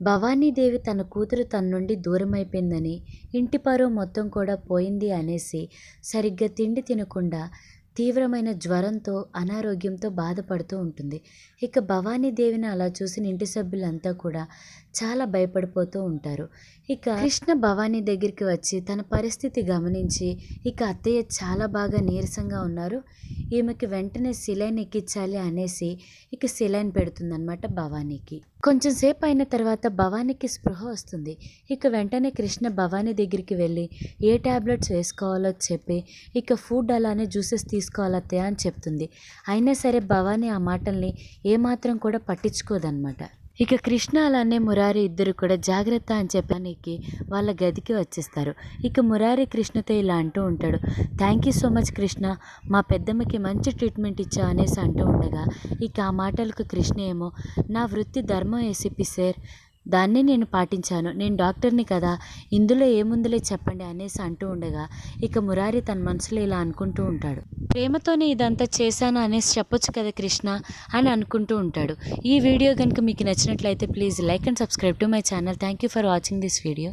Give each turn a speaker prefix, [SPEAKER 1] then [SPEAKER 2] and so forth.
[SPEAKER 1] భవానీదేవి తన కూతురు తన నుండి దూరమైపోయిందని ఇంటి పరువు మొత్తం కూడా పోయింది అనేసి సరిగ్గా తిండి తినకుండా తీవ్రమైన జ్వరంతో అనారోగ్యంతో బాధపడుతూ ఉంటుంది. ఇక భవానీదేవిని అలా చూసిన ఇంటి సభ్యులంతా కూడా చాలా భయపడిపోతూ ఉంటారు. ఇక కృష్ణ భవానీ దగ్గరికి వచ్చి తన పరిస్థితి గమనించి ఇక అత్తయ్య చాలా బాగా నీరసంగా ఉన్నారు. ఈమెకి వెంటనే సిలైన్ ఎక్కించాలి అనేసి ఇక సిలైన్ పెడుతుందనమాట భవానీకి. కొంచెం సేపు అయిన తర్వాత భవానీకి స్పృహ వస్తుంది. ఇక వెంటనే కృష్ణ భవానీ దగ్గరికి వెళ్ళి ఏ ట్యాబ్లెట్స్ వేసుకోవాలో చెప్పి ఇక ఫుడ్ అలానే జ్యూసెస్ తీసుకోవాలతే అని చెప్తుంది. అయినా సరే భవానీ ఆ మాటల్ని ఏమాత్రం కూడా పట్టించుకోదన్నమాట. ఇక కృష్ణ అలానే మురారి ఇద్దరు కూడా జాగ్రత్త అని చెప్పడానికి వాళ్ళ గదికి వచ్చేస్తారు. ఇక మురారి కృష్ణతో ఇలా అంటూ ఉంటాడు. Thank you so much Krishna. మా పెద్దమ్మకి మంచి ట్రీట్మెంట్ ఇచ్చా అనేసి అంటూ ఉండగా ఇక ఆ మాటలకు కృష్ణ ఏమో నా వృత్తి ధర్మం ఏసిపి సార్. దాన్ని నేను పాటించాను. నేను డాక్టర్ని కదా ఇందులో ఏముందిలే చెప్పండి అనేసి అంటూ ఉండగా ఇక మురారి తన మనసులో ఇలా అనుకుంటూ ఉంటాడు. ప్రేమతోనే ఇదంతా చేశాను అనేసి చెప్పొచ్చు కదా కృష్ణ అని అనుకుంటూ ఉంటాడు. ఈ వీడియో కనుక మీకు నచ్చినట్లయితే please like and subscribe to my channel. Thank you for watching this video.